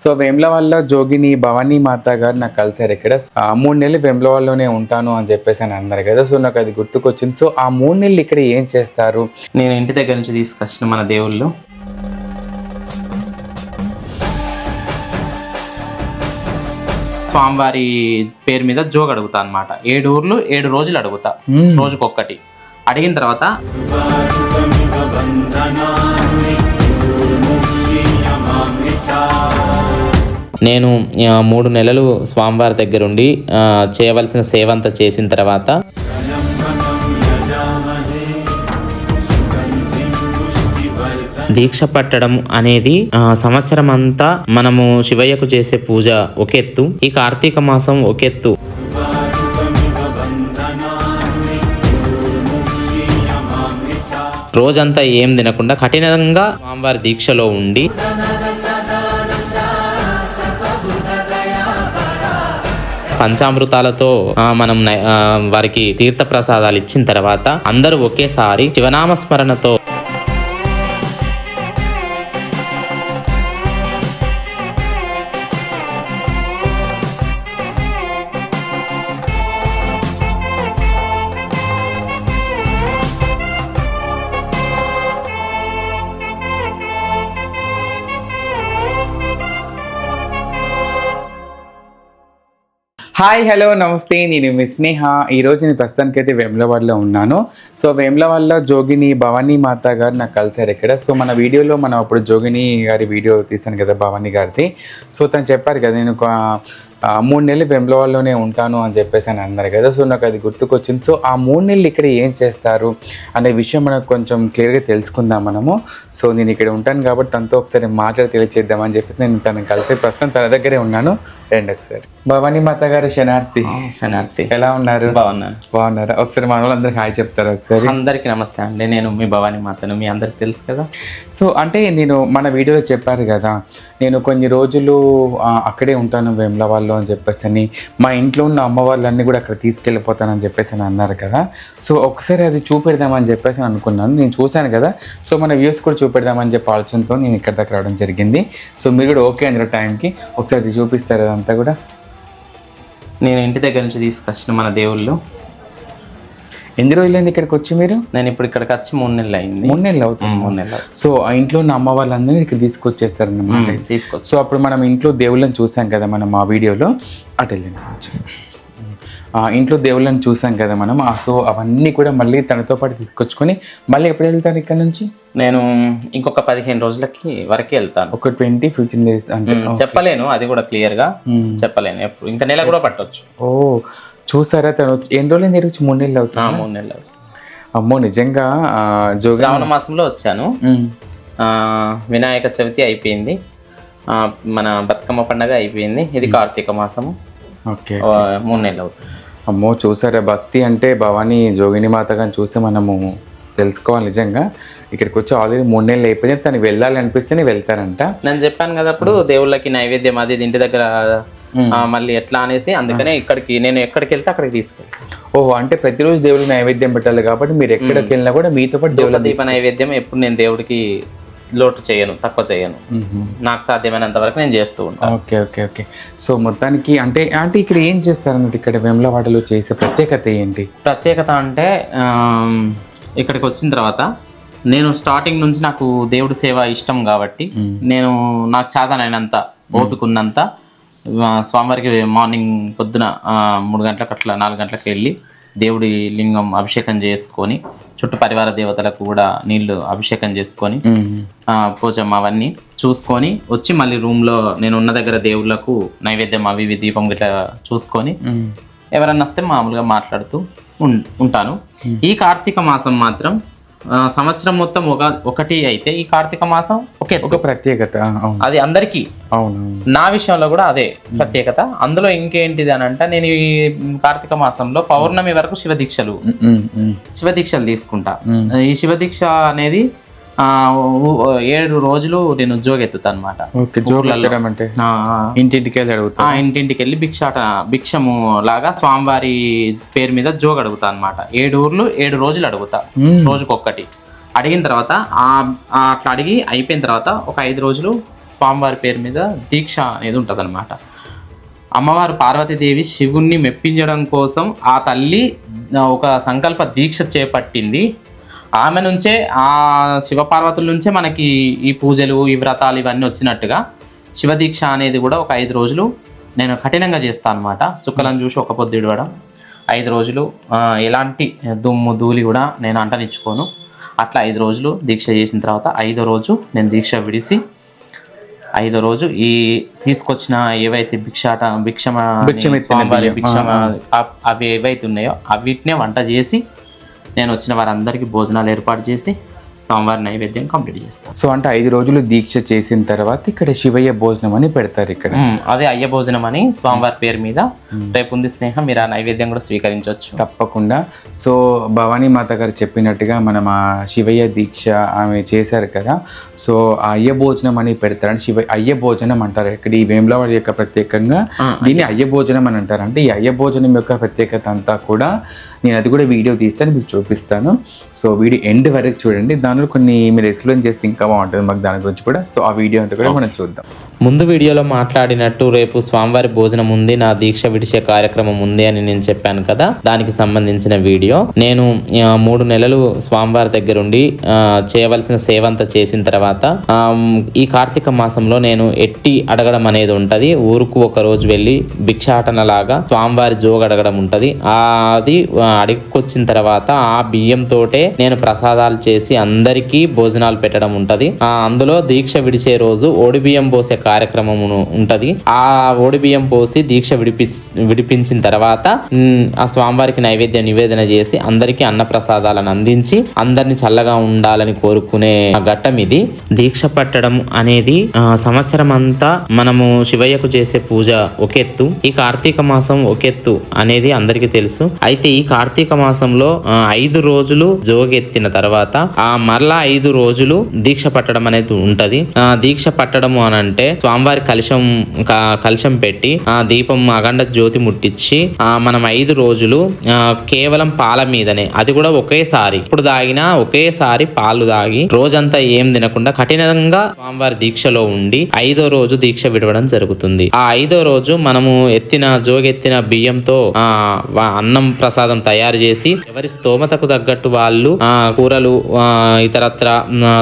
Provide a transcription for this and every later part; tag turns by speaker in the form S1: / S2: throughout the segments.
S1: So వేములవాడలో జోగిని భవానీ మాత గారు నాకు కలిసారు ఇక్కడ. మూడు నెలలు వేములవాడలోనే ఉంటాను అని చెప్పేసి అని అన్నారు కదా. సో నాకు అది గుర్తుకొచ్చింది. సో ఆ మూడు నెలలు ఇక్కడ ఏం చేస్తారు?
S2: నేను ఇంటి దగ్గర నుంచి తీసుకొచ్చిన మన దేవుళ్ళు. స్వామివారి పేరు మీద జోగ్ అడుగుతా అన్నమాట. ఏడు ఊర్లు ఏడు రోజులు అడుగుతా. రోజుకొక్కటి. అడిగిన తర్వాత నేను మూడు నెలలు స్వామివారి దగ్గరుండి చేయవలసిన సేవ అంతా చేసిన తర్వాత దీక్ష పట్టడం అనేది సంవత్సరం అంతా మనము శివయ్యకు చేసే పూజ ఒక ఎత్తు ఈ కార్తీక మాసం ఒక ఎత్తు. రోజంతా ఏం తినకుండా కఠినంగా స్వామివారి దీక్షలో ఉండి పంచామృతాలతో మనం వారికి తీర్థ ప్రసాదాలు ఇచ్చిన తర్వాత అందరూ ఒకేసారి శివనామ స్మరణతో
S1: హాయ్ హలో నమస్తే. నేను మీ స్నేహ. ఈరోజు నేను ప్రస్తుతానికి అయితే వేములవాడలో ఉన్నాను. సో వేములవాడలో జోగిని భవానీ మాత గారు నాకు కలిసారు ఇక్కడ. సో మన వీడియోలో మనం అప్పుడు జోగిని గారి వీడియో తీశాను కదా భవానీ గారిది. సో తను చెప్పారు కదా నేను ఒక, మూడు నెలలు వేములవాడలోనే ఉంటాను అని చెప్పేసి అని అన్నారు కదా. సో నాకు అది గుర్తుకొచ్చింది. సో ఆ మూడు నెలలు ఇక్కడ ఏం చేస్తారు అనే విషయం మనకు కొంచెం క్లియర్గా తెలుసుకుందాం మనము. సో నేను ఇక్కడ ఉంటాను కాబట్టి తనతో ఒకసారి మాట్లాడి తెలియచేద్దామని చెప్పేసి నేను తనని కలిసి ప్రస్తుతం తన దగ్గరే ఉన్నాను. రండి ఒకసారి. భవానీ మాత గారు శనార్థి
S2: శనార్థి
S1: ఎలా ఉన్నారు?
S2: బాగున్నాను.
S1: బాగున్నారా? ఒకసారి మన వాళ్ళందరికీ హాయ్ చెప్తారా ఒకసారి?
S2: అందరికీ నమస్తే అండి. నేను మీ భవానీ మాతను. మీ అందరికి తెలుసు కదా?
S1: సో అంటే నేను మన వీడియోలో చెప్పారు కదా నేను కొన్ని రోజులు అక్కడే ఉంటాను వేములవాళ్ళు అని చెప్పేసి అని మా ఇంట్లో ఉన్న అమ్మ వాళ్ళన్నీ కూడా అక్కడ తీసుకెళ్ళిపోతానని చెప్పేసి అని అన్నారు కదా. సో ఒకసారి అది చూపెడదామని చెప్పేసి అని అనుకున్నాను. నేను చూశాను కదా. సో మన వ్యూస్ కూడా చూపెడదామని చెప్పి ఆలోచనతో నేను ఇక్కడ దాకా రావడం జరిగింది. సో మీరు కూడా ఓకే అందులో టైంకి. ఒకసారి అది చూపిస్తారు అదంతా కూడా?
S2: నేను ఇంటి దగ్గర నుంచి తీసుకొచ్చిన మన దేవుళ్ళు.
S1: ఎన్ని రోజులైంది ఇక్కడికి వచ్చి మీరు?
S2: నేను ఇప్పుడు ఇక్కడికి వచ్చి మూడు నెలలు అయింది.
S1: మూడు నెలలు అవుతుంది.
S2: మూడు నెలలు
S1: సో ఆ ఇంట్లో ఉన్న అమ్మ వాళ్ళందరినీ ఇక్కడ తీసుకొచ్చేస్తారన్నమాట
S2: ఉమ్, తీసుకొచ్చి.
S1: సో అప్పుడు మనం ఇంట్లో దేవుళ్ళని చూసాం కదా మనం ఆ వీడియోలో. అటు. ఆ ఇంట్లో దేవుళ్ళని చూసాం కదా మనం. సో అవన్నీ కూడా మళ్ళీ తనతో పాటు తీసుకొచ్చుకొని మళ్ళీ ఎప్పుడు వెళ్తారు ఇక్కడ నుంచి?
S2: నేను ఇంకొక పదిహేను రోజులకి వరకు వెళ్తాను.
S1: ఒక ట్వంటీ ఫిఫ్టీన్ డేస్ అంటే
S2: చెప్పలేను అది కూడా క్లియర్గా చెప్పలేను. ఇంకా నెల కూడా పట్టొచ్చు.
S1: ఓ చూసారా తను? ఎన్ని రోజులు తిరిగి మూడు నెలలు అవుతుంది?
S2: మూడు నెలలు అవుతుంది.
S1: అమ్మో నిజంగా జోగి
S2: శ్రావణ మాసంలో వచ్చాను. వినాయక చవితి అయిపోయింది. మన బతుకమ్మ పండగ అయిపోయింది. ఇది కార్తీక మాసము.
S1: ఓకే.
S2: మూడు నెలలు అవుతుంది.
S1: అమ్మో చూసారా? భక్తి అంటే భవానీ జోగిని మాత గారిని చూస్తే మనము తెలుసుకోవాలి నిజంగా. ఇక్కడికి వచ్చి ఆల్రెడీ మూడు నెలలు అయిపోయింది. తను వెళ్ళాలి అనిపిస్తేనే వెళ్తారంట.
S2: నేను చెప్పాను కదా అప్పుడు దేవుళ్ళకి నైవేద్యం అది ఇంటి దగ్గర మళ్ళీ ఎట్లా అనేసి అందుకనే ఇక్కడికి నేను ఎక్కడికి వెళ్తే అక్కడికి తీసుకెళ్తాను.
S1: ఓ అంటే ప్రతిరోజు దేవుడికి నైవేద్యం పెట్టాలి కాబట్టి మీరు ఎక్కడికి వెళ్ళినా కూడా మీతో పాటు దేవుళ్ళ
S2: దీప నైవేద్యం ఎప్పుడు నేను దేవుడికి లోటు చేయను తక్కువ చేయను. నాకు సాధ్యమైనంత వరకు నేను చేస్తూ ఉంటాను.
S1: Okay okay okay. సో మొత్తానికి అంటే అంటే ఇక్కడ ఏం చేస్తారు అన్నట్టు ఇక్కడ వేములవాడలో చేసే ప్రత్యేకత ఏంటి?
S2: ప్రత్యేకత అంటే ఇక్కడికి వచ్చిన తర్వాత నేను స్టార్టింగ్ నుంచి నాకు దేవుడి సేవ ఇష్టం కాబట్టి నేను నాకు చాదనైనంత ఓపికన్నంత స్వామివారికి మార్నింగ్ పొద్దున మూడు గంటలకు అట్లా నాలుగు గంటలకు వెళ్ళి దేవుడి లింగం అభిషేకం చేసుకొని చుట్టూ పరివార దేవతలకు కూడా నీళ్ళు అభిషేకం చేసుకొని ఆ, పోచమ్మ అవన్నీ చూసుకొని వచ్చి మళ్ళీ రూమ్లో నేను ఉన్న దగ్గర దేవుళ్ళకు నైవేద్యం అవి ఇవి దీపం గిట్లా చూసుకొని ఎవరన్నా వస్తే మామూలుగా మాట్లాడుతూ ఉంటాను. ఈ కార్తీక మాసం మాత్రం సంవత్సరం మొత్తం ఒక ఒకటి అయితే ఈ కార్తీక మాసం ఒకే
S1: ఒక ప్రత్యేకత
S2: అది అందరికీ.
S1: అవును
S2: నా విషయంలో కూడా అదే ప్రత్యేకత. అందులో ఇంకేంటిది అని అంటే నేను ఈ కార్తీక మాసంలో పౌర్ణమి వరకు శివ దీక్షలు శివ దీక్షలు తీసుకుంటా. ఈ శివ దీక్ష అనేది ఏడు రోజులు నేను జోగెత్తుతా అనమాట
S1: అంటే? ఇంటింటికి వెళ్ళి అడుగుతా
S2: ఆ ఇంటింటికి వెళ్ళి భిక్షాట భిక్షము లాగా స్వామివారి పేరు మీద జోగ్ అడుగుతా అనమాట ఏడు ఊర్లు ఏడు రోజులు అడుగుతా. రోజుకొక్కటి. అడిగిన తర్వాత అట్లా అడిగి అయిపోయిన తర్వాత ఒక ఐదు రోజులు స్వామివారి పేరు మీద దీక్ష అనేది ఉంటుంది అమ్మవారు పార్వతీదేవి శివుణ్ణి మెప్పించడం కోసం ఆ తల్లి ఒక సంకల్ప దీక్ష చేపట్టింది. ఆమె నుంచే ఆ శివపార్వతుల నుంచే మనకి ఈ పూజలు ఈ వ్రతాలు ఇవన్నీ వచ్చినట్టుగా శివదీక్ష అనేది కూడా ఒక ఐదు రోజులు నేను కఠినంగా చేస్తాను అనమాట శుక్లను చూసి ఒక పొద్దు ఇడవడం. ఐదు రోజులు ఎలాంటి దుమ్ము ధూళి కూడా నేను అంటనిచ్చుకోను. అట్లా ఐదు రోజులు దీక్ష చేసిన తర్వాత ఐదో రోజు నేను దీక్ష విడిసి ఐదో రోజు ఈ తీసుకొచ్చిన ఏవైతే భిక్షాట భిక్షమ. భిక్షమ అవి ఏవైతే ఉన్నాయో అవిటినే వంట చేసి నేను వచ్చిన వారందరికీ భోజనాలు ఏర్పాటు చేసి స్వామివారి నైవేద్యం కంప్లీట్ చేస్తాను.
S1: సో అంటే ఐదు రోజులు దీక్ష చేసిన తర్వాత ఇక్కడ శివయ్య భోజనం అని పెడతారు ఇక్కడ.
S2: అదే అయ్య భోజనం అని స్వామివారి పేరు మీద. రేపు ఉంది స్నేహం మీరు ఆ నైవేద్యం కూడా స్వీకరించవచ్చు.
S1: తప్పకుండా. సో భవానీ మాత గారు చెప్పినట్టుగా మనం ఆ శివయ్య దీక్ష ఆమె చేశారు కదా. సో ఆ అయ్య భోజనం అని పెడతారు. శివ అయ్య భోజనం అంటారు. ఇక్కడ ఈ వేములవాడి యొక్క ప్రత్యేకంగా దీన్ని అయ్య భోజనం అని అంటారు. అంటే ఈ అయ్య భోజనం యొక్క ప్రత్యేకత అంతా కూడా నేను అది కూడా వీడియో తీస్తాను మీకు చూపిస్తాను. సో వీడియో ఎండ్ వరకు చూడండి. దానిలో కొన్ని మీరు ఎక్స్ప్లెయిన్ చేస్తే ఇంకా బాగుంటుంది మాకు దాని గురించి కూడా. సో ఆ వీడియో అంతా కూడా మనం చూద్దాం.
S2: ముందు వీడియోలో మాట్లాడినట్టు రేపు స్వామివారి భోజనం ఉంది నా దీక్ష విడిచే కార్యక్రమం ఉంది అని నేను చెప్పాను కదా. దానికి సంబంధించిన వీడియో. నేను మూడు నెలలు స్వామివారి దగ్గరుండి చేయవలసిన సేవ అంతా చేసిన తర్వాత ఈ కార్తీక మాసంలో నేను ఎట్టి అడగడం అనేది ఉంటది. ఊరుకు ఒక రోజు వెళ్ళి భిక్షాటన లాగా స్వామివారి జోగు అడగడం ఉంటది. ఆ, అది అడుగుకొచ్చిన తర్వాత ఆ బియ్యంతోటే నేను ప్రసాదాలు చేసి అందరికీ భోజనాలు పెట్టడం ఉంటది. ఆ, అందులో దీక్ష విడిచే రోజు ఓడి బియ్యం పోసే కార్యక్రమం ఉంటది. ఆ ఓడి బియ్యం పోసి దీక్ష విడిపి విడిపించిన తర్వాత ఆ స్వామివారికి నైవేద్య నివేదన చేసి అందరికీ అన్న ప్రసాదాలను అందించి అందరిని చల్లగా ఉండాలని కోరుకునే ఘట్టం ఇది. దీక్ష పట్టడం అనేది సంవత్సరం అంతా మనము శివయ్యకు చేసే పూజ ఒకెత్తు. ఈ కార్తీక మాసం ఒకెత్తు అనేది అందరికీ తెలుసు. అయితే ఈ కార్తీక మాసంలో ఐదు రోజులు జోగెత్తిన తర్వాత ఆ మరలా ఐదు రోజులు దీక్ష పట్టడం అనేది ఉంటది. ఆ దీక్ష పట్టడము అని అంటే స్వామివారి కలశం కలశం పెట్టి ఆ దీపం అగండ జ్యోతి ముట్టించి ఆ మనం ఐదు రోజులు కేవలం పాల మీదనే అది కూడా ఒకేసారి ఇప్పుడు దాగినా ఒకేసారి పాలు దాగి రోజంతా ఏం తినకుండా కఠినంగా స్వామివారి దీక్షలో ఉండి ఐదో రోజు దీక్ష విడవడం జరుగుతుంది. ఆ ఐదో రోజు మనము ఎత్తిన జోగెత్తిన బియ్యంతో ఆ అన్నం ప్రసాదం తయారు చేసి ఎవరి స్తోమతకు తగ్గట్టు వాళ్ళు ఆ కూరలు ఇతరత్ర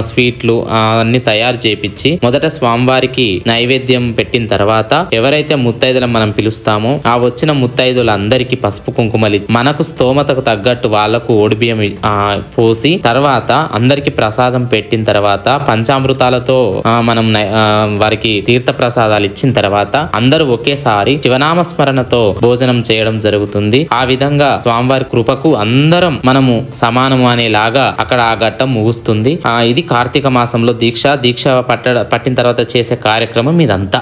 S2: స్వీట్లు అన్ని తయారు చేపించి మొదట స్వామివారికి నైవేద్యం పెట్టిన తర్వాత ఎవరైతే ముత్తైదులను మనం పిలుస్తామో ఆ వచ్చిన ముత్తైదులందరికీ పసుపు కుంకుమలి మనకు స్తోమతకు తగ్గట్టు వాళ్ళకు ఓడిబియ్యం పోసి తర్వాత అందరికి ప్రసాదం పెట్టిన తర్వాత పంచామృతాలతో మనం వారికి తీర్థ ప్రసాదాలు ఇచ్చిన తర్వాత అందరూ ఒకేసారి శివనామ స్మరణతో భోజనం చేయడం జరుగుతుంది. ఆ విధంగా స్వామివారి వారి కృపకు అందరం మనము సమానము అనేలాగా అక్కడ ఆ ఘట్టం ముగుస్తుంది. ఇది కార్తీక మాసంలో దీక్ష దీక్ష పట్ట పట్టిన తర్వాత చేసే కార్యక్రమం ఇదంతా.